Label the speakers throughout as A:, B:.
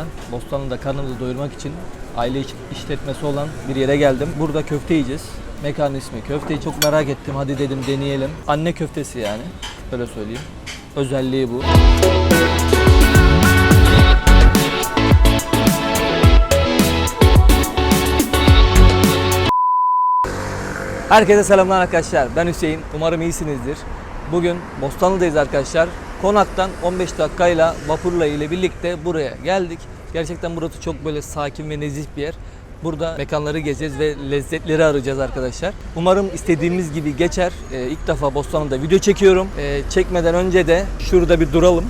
A: Anda. Bostanlı'da karnımızı doyurmak için aile iş- işletmesi olan bir yere geldim. Burada köfte yiyeceğiz. Mekan ismi. Köfteyi çok merak ettim. Hadi dedim deneyelim. Anne köftesi yani. Öyle söyleyeyim. Özelliği bu. Herkese selamlar arkadaşlar. Ben Hüseyin. Umarım iyisinizdir. Bugün Bostanlı'dayız arkadaşlar. Konaktan 15 dakikayla vapurla ile birlikte buraya geldik. Gerçekten burası çok böyle sakin ve nezih bir yer. Burada mekanları gezeceğiz ve lezzetleri arayacağız arkadaşlar. Umarım istediğimiz gibi geçer. Ee, ilk defa Bostanlı'da video çekiyorum. Ee, çekmeden önce de şurada bir duralım.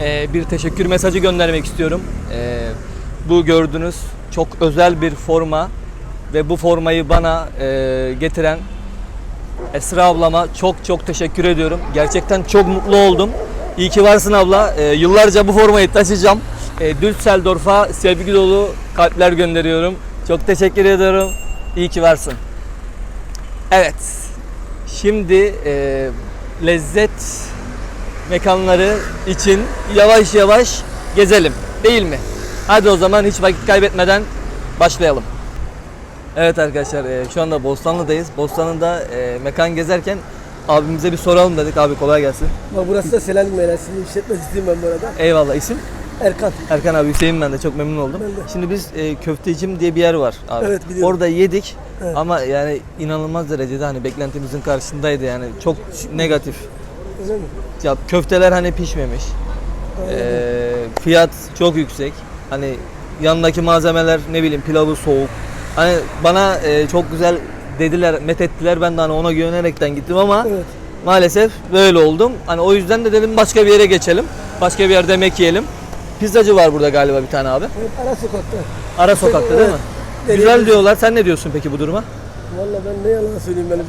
A: Ee, bir teşekkür mesajı göndermek istiyorum. Ee, bu gördüğünüz çok özel bir forma ve bu formayı bana e, getiren Esra ablama çok çok teşekkür ediyorum. Gerçekten çok mutlu oldum. İyi ki varsın abla. Ee, yıllarca bu formayı taşıyacağım. Ee, Düsseldorf'a sevgi dolu kalpler gönderiyorum. Çok teşekkür ediyorum. İyi ki varsın. Evet. Şimdi e, lezzet mekanları için yavaş yavaş gezelim. Değil mi? Hadi o zaman hiç vakit kaybetmeden başlayalım. Evet arkadaşlar e, şu anda Bostanlı'dayız. Bostanlı'da e, mekan gezerken abimize bir soralım dedik. Abi kolay gelsin.
B: Burası da Selanik Meydanı'nın işletmecisiyim ben bu arada.
A: Eyvallah isim?
B: Erkan.
A: Erkan abi Hüseyin ben de çok memnun oldum.
B: Ben de.
A: Şimdi biz e, köftecim diye bir yer var abi.
B: Evet, biliyorum.
A: Orada yedik
B: Evet.
A: ama yani inanılmaz derecede hani beklentimizin karşısındaydı yani çok negatif.
B: Öyle mi?
A: Ya köfteler hani pişmemiş. E, fiyat çok yüksek. Hani yanındaki malzemeler ne bileyim pilavı soğuk. Hani bana e, çok güzel dediler, methettiler. Ben de hani ona güvenerekten gittim ama
B: Evet.
A: maalesef böyle oldum. Hani o yüzden de dedim başka bir yere geçelim. Başka bir yerde yemek yiyelim. Pizzacı var burada galiba bir tane abi.
B: Evet, ara sokakta.
A: Ara sokakta değil mi?
B: Evet.
A: Güzel diyorlar. Sen ne diyorsun peki bu duruma?
B: Valla ben ne yalan söyleyeyim benim.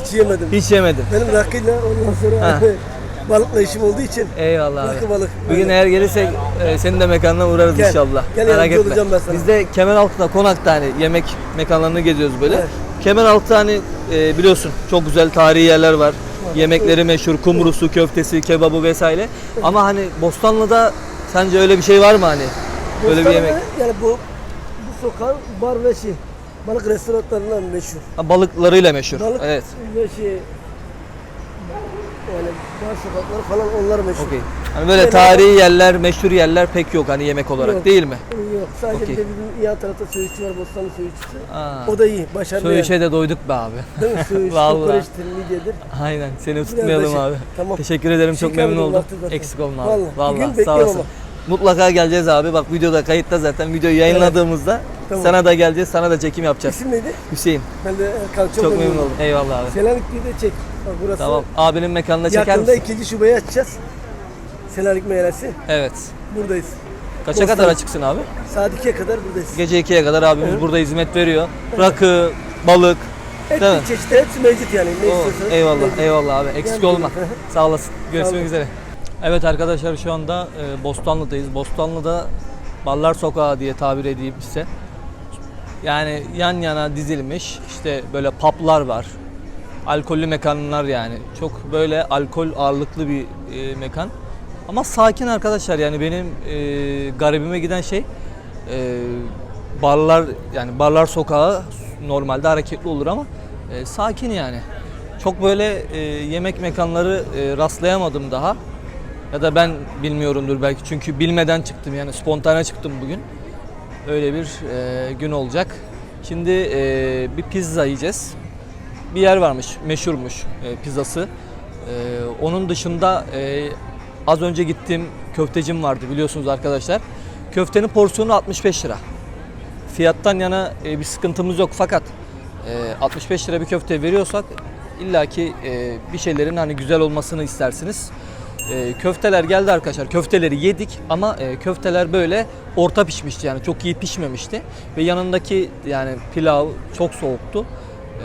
B: Hiç yemedim.
A: Hiç yemedim.
B: Benim rakıyla ondan sonra
A: Ha.
B: balıkla işim olduğu için.
A: Eyvallah abi.
B: Rakı balık.
A: Bir gün eğer gelirsek e, senin de mekanına uğrarız
B: Gel.
A: inşallah.
B: Gel,
A: Merak
B: yardımcı
A: etme.
B: olacağım ben sana.
A: Biz de Kemeraltı'da konakta hani yemek mekanlarını geziyoruz böyle.
B: Evet.
A: Kemeraltı hani e, biliyorsun çok güzel tarihi yerler var. Yemekleri meşhur, kumrusu, köftesi, kebabı vesaire. Ama hani Bostanlı'da sence öyle bir şey var mı hani? Böyle bir
B: Bostanlı'da
A: yemek.
B: Yani bu bu sokağın bar ve şey. Balık restoranlarından meşhur.
A: Ha, balıklarıyla meşhur.
B: Balık
A: Evet.
B: ve şey. Yani bar sokakları falan onlar meşhur.
A: Okey. Hani böyle tarihi yerler, meşhur yerler pek yok hani yemek olarak
B: Yok.
A: değil mi?
B: Yok sadece
A: Okey.
B: bir de bizim yan tarafta söğüşçü var Bostanlı söğüşçüsü.
A: Aa.
B: O da iyi başarılı.
A: Söğüşe de doyduk be abi.
B: yani. Değil mi? Söğüş,
A: Vallahi.
B: kokoreçtir, midyedir.
A: Aynen seni tutmayalım
B: şey-
A: abi.
B: Tamam.
A: Teşekkür ederim çok
B: Teşekkür
A: memnun
B: ederim,
A: oldum.
B: zaten.
A: Eksik olma abi.
B: Vallahi.
A: Vallahi, sağ
B: bekliyorum
A: olasın. Mutlaka geleceğiz abi. Bak videoda kayıtta zaten. Videoyu yayınladığımızda
B: Tamam.
A: sana da geleceğiz. Sana da çekim yapacağız.
B: İsim neydi?
A: Hüseyin.
B: Ben de Erkan çok,
A: Çok, memnun oldum. Eyvallah abi.
B: Selanik bir de çek. Bak burası.
A: Tamam. Abinin mekanına çeker
B: Yakında
A: misin?
B: ikinci şubeyi açacağız. Selanik Meyhanesi.
A: Evet.
B: Buradayız.
A: Kaça
B: Bostan-
A: kadar açıksın abi?
B: Saat 2'ye kadar buradayız.
A: Gece 2'ye kadar abimiz
B: Evet.
A: burada hizmet veriyor. Rakı, balık. Değil mi?
B: Etli çeşitli hepsi mevcut yani. Ne istiyorsanız
A: eyvallah,
B: mevcut.
A: eyvallah abi. Eksik
B: Gel
A: olma.
B: buyurun.
A: Sağ olasın. Görüşmek üzere. Evet arkadaşlar şu anda e, Bostanlı'dayız. Bostanlı'da Ballar Sokağı diye tabir edeyim size. Yani yan yana dizilmiş işte böyle publar var. Alkollü mekanlar yani. Çok böyle alkol ağırlıklı bir e, mekan. Ama sakin arkadaşlar yani benim e, garibime giden şey e, barlar yani barlar sokağı normalde hareketli olur ama e, sakin yani. Çok böyle e, yemek mekanları e, rastlayamadım daha. Ya da ben bilmiyorumdur belki çünkü bilmeden çıktım yani spontane çıktım bugün. Öyle bir e, gün olacak. Şimdi e, bir pizza yiyeceğiz. Bir yer varmış, meşhurmuş e, pizzası. E, onun dışında e, az önce gittiğim köftecim vardı biliyorsunuz arkadaşlar. Köftenin porsiyonu 65 lira. Fiyattan yana e, bir sıkıntımız yok fakat e, 65 lira bir köfte veriyorsak illaki e, bir şeylerin hani güzel olmasını istersiniz. E, köfteler geldi arkadaşlar. Köfteleri yedik ama e, köfteler böyle orta pişmişti yani çok iyi pişmemişti ve yanındaki yani pilav çok soğuktu.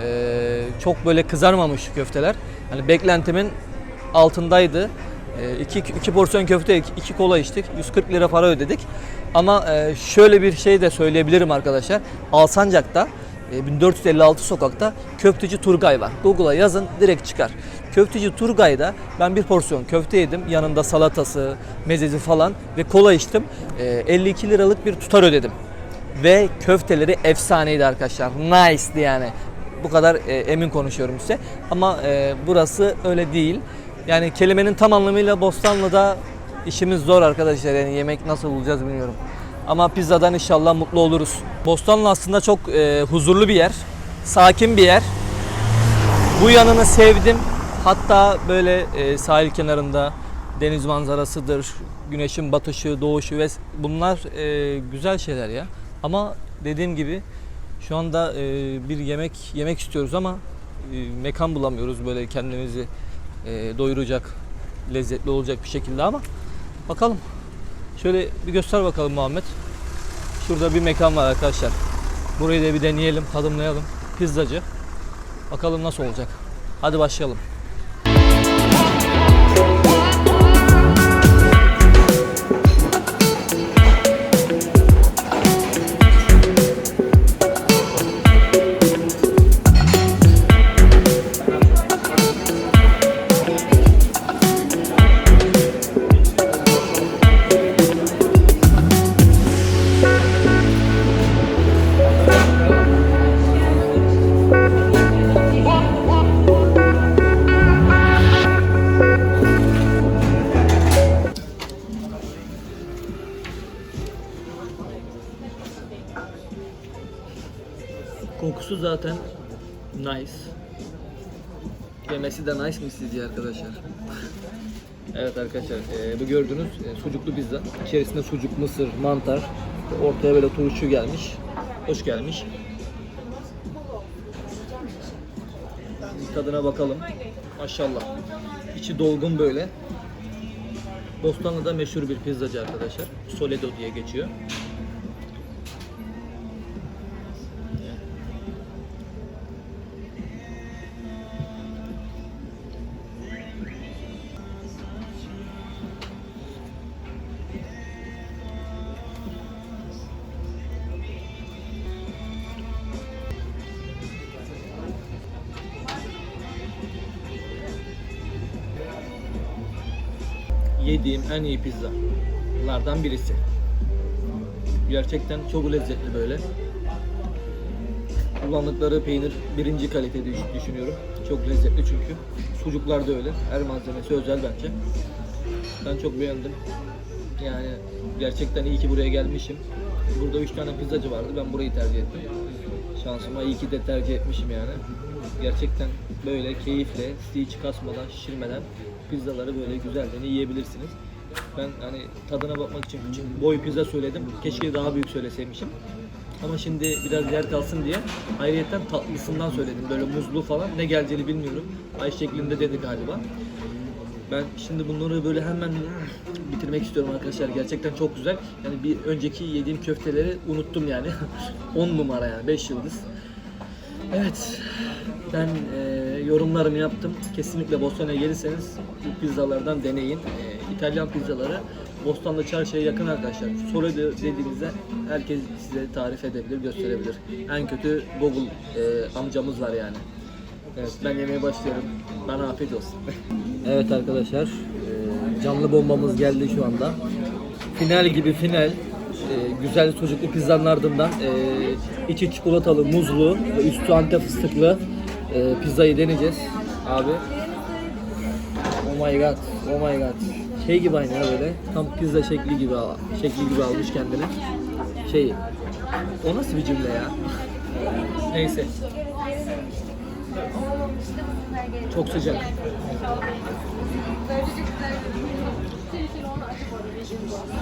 A: E, çok böyle kızarmamış köfteler. Hani beklentimin altındaydı. E, iki, iki porsiyon köfte, iki, iki kola içtik. 140 lira para ödedik. Ama e, şöyle bir şey de söyleyebilirim arkadaşlar. Alsancak'ta e, 1456 sokakta köfteci Turgay var. Google'a yazın direkt çıkar. Köfteci Turgay'da ben bir porsiyon köfte yedim. Yanında salatası, mezesi falan ve kola içtim. Ee, 52 liralık bir tutar ödedim. Ve köfteleri efsaneydi arkadaşlar. Nice'di yani. Bu kadar e, emin konuşuyorum size. Ama e, burası öyle değil. Yani kelimenin tam anlamıyla Bostanlı'da işimiz zor arkadaşlar. Yani yemek nasıl bulacağız bilmiyorum. Ama pizzadan inşallah mutlu oluruz. Bostanlı aslında çok e, huzurlu bir yer. Sakin bir yer. Bu yanını sevdim. Hatta böyle e, sahil kenarında deniz manzarasıdır, güneşin batışı, doğuşu ve bunlar e, güzel şeyler ya. Ama dediğim gibi şu anda e, bir yemek yemek istiyoruz ama e, mekan bulamıyoruz böyle kendimizi e, doyuracak, lezzetli olacak bir şekilde ama bakalım. Şöyle bir göster bakalım Muhammed. Şurada bir mekan var arkadaşlar. Burayı da bir deneyelim, tadımlayalım. Pizzacı. Bakalım nasıl olacak. Hadi başlayalım. Kokusu zaten nice. Yemesi de nice mi sizce arkadaşlar? evet arkadaşlar e, bu gördüğünüz e, sucuklu pizza. İçerisinde sucuk, mısır, mantar. Ortaya böyle turşu gelmiş. Hoş gelmiş. Tadına bakalım. Maşallah. İçi dolgun böyle. Bostanlı'da meşhur bir pizzacı arkadaşlar. Soledo diye geçiyor. En iyi pizzalardan birisi. Gerçekten çok lezzetli böyle. Kullandıkları peynir birinci kalite düş- düşünüyorum. Çok lezzetli çünkü. Sucuklar da öyle. Her malzemesi özel bence. Ben çok beğendim. Yani gerçekten iyi ki buraya gelmişim. Burada 3 tane pizzacı vardı. Ben burayı tercih ettim. Şansıma iyi ki de tercih etmişim yani. Gerçekten böyle keyifle, sizi hiç kasmadan, şişirmeden pizzaları böyle güzelce yiyebilirsiniz. Ben hani tadına bakmak için boy pizza söyledim. Keşke daha büyük söyleseymişim. Ama şimdi biraz yer kalsın diye ayrıyetten tatlısından söyledim. Böyle muzlu falan ne geleceğini bilmiyorum. Ay şeklinde dedi galiba. Ben şimdi bunları böyle hemen bitirmek istiyorum arkadaşlar. Gerçekten çok güzel. Yani bir önceki yediğim köfteleri unuttum yani. 10 numara yani 5 yıldız. Evet. Ben e, yorumlarımı yaptım. Kesinlikle Bostan'a gelirseniz bu pizzalardan deneyin. E, İtalyan pizzaları Bostanlı Çarşı'ya yakın arkadaşlar. Soledo dediğinizde herkes size tarif edebilir, gösterebilir. En kötü Google e, amcamız var yani. Evet ben yemeğe başlıyorum. Bana afiyet olsun. evet arkadaşlar e, canlı bombamız geldi şu anda. Final gibi final. E, güzel sucuklu pizzanın ardından e, içi çikolatalı, muzlu üstü antep fıstıklı e, pizzayı deneyeceğiz abi. Oh my god, oh my god. Şey gibi aynı ya böyle. Tam pizza şekli gibi şekli gibi almış kendine. Şey, o nasıl bir cümle ya? Neyse. Çok sıcak.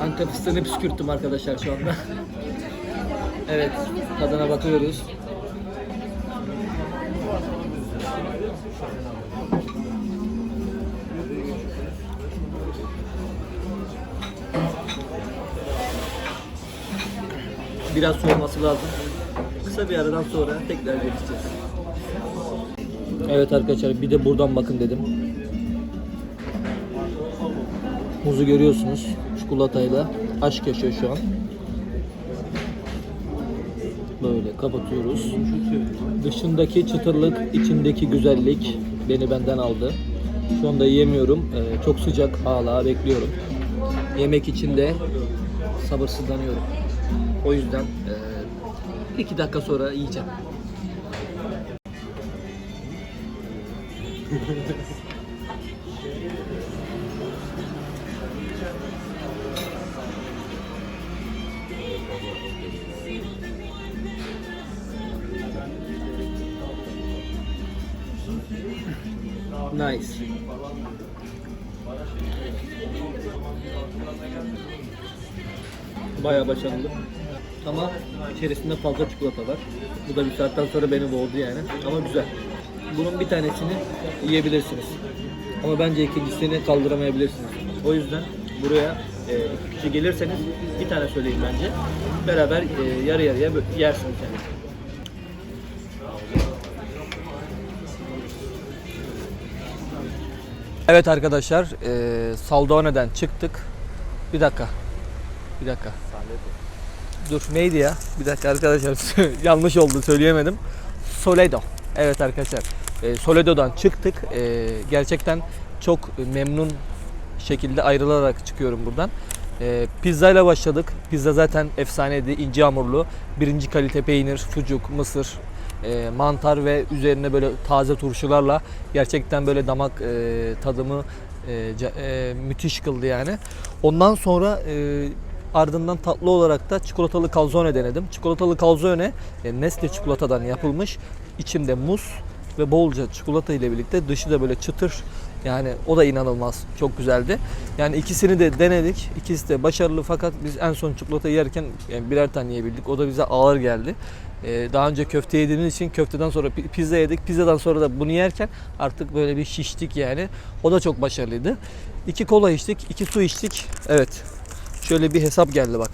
A: Antep fıstığını püskürttüm arkadaşlar şu anda. evet, tadına bakıyoruz. Biraz soğuması lazım. Kısa bir aradan sonra tekrar görüşeceğiz. Evet arkadaşlar bir de buradan bakın dedim. Muzu görüyorsunuz çikolatayla aşk yaşıyor şu an. Böyle kapatıyoruz. Dışındaki çıtırlık, içindeki güzellik beni benden aldı. Şu anda yiyemiyorum. Ee, çok sıcak hala bekliyorum. Yemek için de sabırsızlanıyorum. O yüzden e, iki dakika sonra yiyeceğim. Nice. Bayağı başarılı. Ama içerisinde fazla çikolata var. Bu da bir saatten sonra beni boğdu yani. Ama güzel. Bunun bir tanesini yiyebilirsiniz. Ama bence ikincisini kaldıramayabilirsiniz. O yüzden buraya e, iki kişi gelirseniz bir tane söyleyin bence. Beraber e, yarı yarıya yersiniz yani. Evet arkadaşlar, e, Saldone'den çıktık. Bir dakika. Bir dakika. Dur neydi ya? Bir dakika arkadaşlar yanlış oldu söyleyemedim. Soledo. Evet arkadaşlar. E, Soledo'dan çıktık. E, gerçekten çok memnun şekilde ayrılarak çıkıyorum buradan. E, pizza ile başladık. Pizza zaten efsaneydi. ince hamurlu. Birinci kalite peynir, sucuk, mısır, e, mantar ve üzerine böyle taze turşularla gerçekten böyle damak e, tadımı e, e, müthiş kıldı yani. Ondan sonra e, ardından tatlı olarak da çikolatalı calzone denedim. Çikolatalı calzone e, Nestle çikolatadan yapılmış. İçinde muz ve bolca çikolata ile birlikte dışı da böyle çıtır. Yani o da inanılmaz çok güzeldi. Yani ikisini de denedik. İkisi de başarılı fakat biz en son çikolata yerken yani birer tane yiyebildik. O da bize ağır geldi. Ee, daha önce köfte yediğimiz için köfteden sonra pi- pizza yedik. Pizzadan sonra da bunu yerken artık böyle bir şiştik yani. O da çok başarılıydı. İki kola içtik, iki su içtik. Evet. Şöyle bir hesap geldi bak.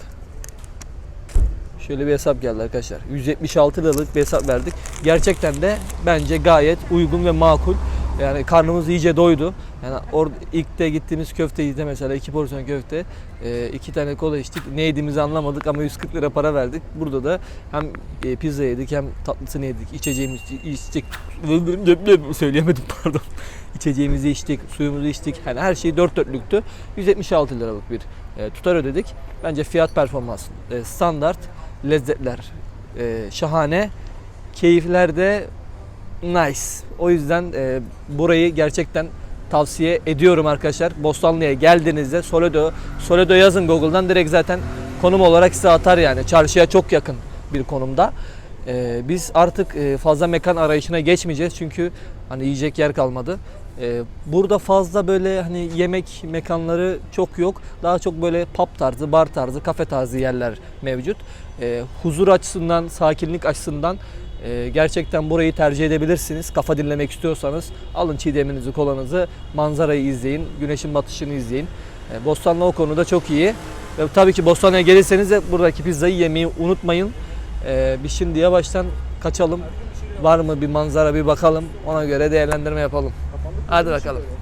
A: Şöyle bir hesap geldi arkadaşlar. 176 liralık bir hesap verdik. Gerçekten de bence gayet uygun ve makul. Yani karnımız iyice doydu. Yani orada ilk de gittiğimiz köfteyi de mesela iki porsiyon köfte, e, iki tane kola içtik. Ne yediğimizi anlamadık ama 140 lira para verdik. Burada da hem e, pizza yedik hem tatlısını yedik. İçeceğimizi içtik. Söyleyemedim pardon. İçeceğimizi içtik, suyumuzu içtik. Yani her şey dört dörtlüktü. 176 liralık bir e, tutar ödedik. Bence fiyat performans e, standart, lezzetler e, şahane, keyifler de nice. O yüzden burayı gerçekten tavsiye ediyorum arkadaşlar. Bostanlı'ya geldiğinizde Soledo, Soledo yazın Google'dan direkt zaten konum olarak size atar yani. Çarşıya çok yakın bir konumda. Biz artık fazla mekan arayışına geçmeyeceğiz çünkü hani yiyecek yer kalmadı. E, burada fazla böyle hani yemek mekanları çok yok. Daha çok böyle pub tarzı, bar tarzı, kafe tarzı yerler mevcut. E, huzur açısından, sakinlik açısından ee, gerçekten burayı tercih edebilirsiniz. Kafa dinlemek istiyorsanız alın çiğdeminizi, kolanızı, manzarayı izleyin, güneşin batışını izleyin. Ee, Bostanlı o konuda çok iyi. Ve tabii ki Bostanlı'ya gelirseniz de buradaki pizzayı yemeyi unutmayın. Ee, biz şimdi yavaştan kaçalım. Var mı bir manzara bir bakalım. Ona göre değerlendirme yapalım. Hadi bakalım.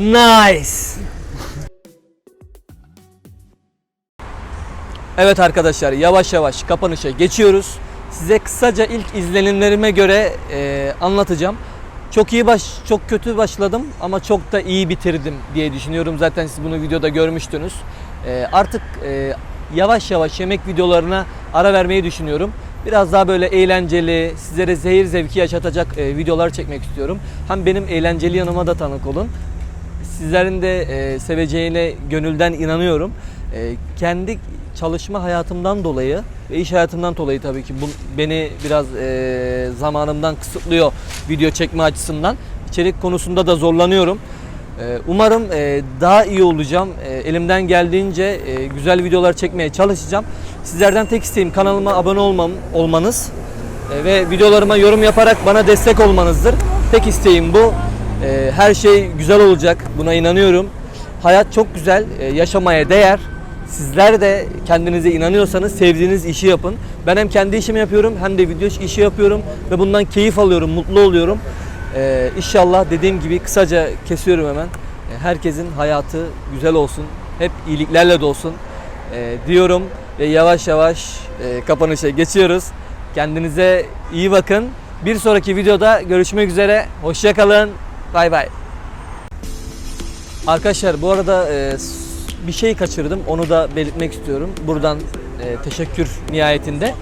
A: Nice. Evet arkadaşlar yavaş yavaş kapanışa geçiyoruz. Size kısaca ilk izlenimlerime göre e, anlatacağım. Çok iyi baş, çok kötü başladım ama çok da iyi bitirdim diye düşünüyorum. Zaten siz bunu videoda görmüştünüz. E, artık e, yavaş yavaş yemek videolarına ara vermeyi düşünüyorum. Biraz daha böyle eğlenceli, sizlere zehir zevki yaşatacak e, videolar çekmek istiyorum. Hem benim eğlenceli yanıma da tanık olun. Sizlerin de e, seveceğine gönülden inanıyorum. E, kendi çalışma hayatımdan dolayı ve iş hayatımdan dolayı tabii ki bu beni biraz e, zamanımdan kısıtlıyor video çekme açısından. İçerik konusunda da zorlanıyorum. E, umarım e, daha iyi olacağım. E, elimden geldiğince e, güzel videolar çekmeye çalışacağım. Sizlerden tek isteğim kanalıma abone olmam, olmanız e, ve videolarıma yorum yaparak bana destek olmanızdır. Tek isteğim bu. E, her şey güzel olacak. Buna inanıyorum. Hayat çok güzel. e, yaşamaya değer. Sizler de kendinize inanıyorsanız sevdiğiniz işi yapın. Ben hem kendi işimi yapıyorum hem de video işi yapıyorum ve bundan keyif alıyorum, mutlu oluyorum. Ee, inşallah dediğim gibi kısaca kesiyorum hemen. Ee, Herkesin hayatı güzel olsun, hep iyiliklerle dolsun ee, diyorum ve yavaş yavaş e, kapanışa geçiyoruz. Kendinize iyi bakın. Bir sonraki videoda görüşmek üzere. Hoşça kalın. Bay bay. Arkadaşlar bu arada e, bir şey kaçırdım. Onu da belirtmek istiyorum. Buradan e, teşekkür nihayetinde.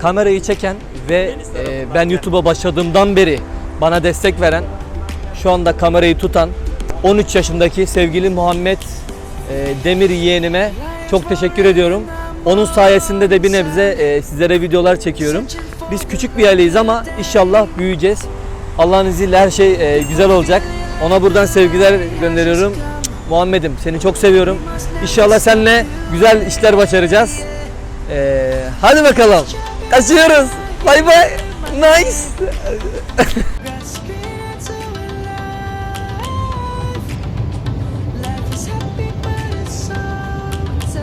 A: Kamerayı çeken ve e, ben YouTube'a başladığımdan beri bana destek veren, şu anda kamerayı tutan 13 yaşındaki sevgili Muhammed e, Demir yeğenime çok teşekkür ediyorum. Onun sayesinde de bir nebze e, sizlere videolar çekiyorum. Biz küçük bir aileyiz ama inşallah büyüyeceğiz. Allah'ın izniyle her şey e, güzel olacak. Ona buradan sevgiler gönderiyorum. Muhammed'im seni çok seviyorum. İnşallah seninle güzel işler başaracağız. Ee, hadi bakalım. Kaçıyoruz. Bay bay. Nice.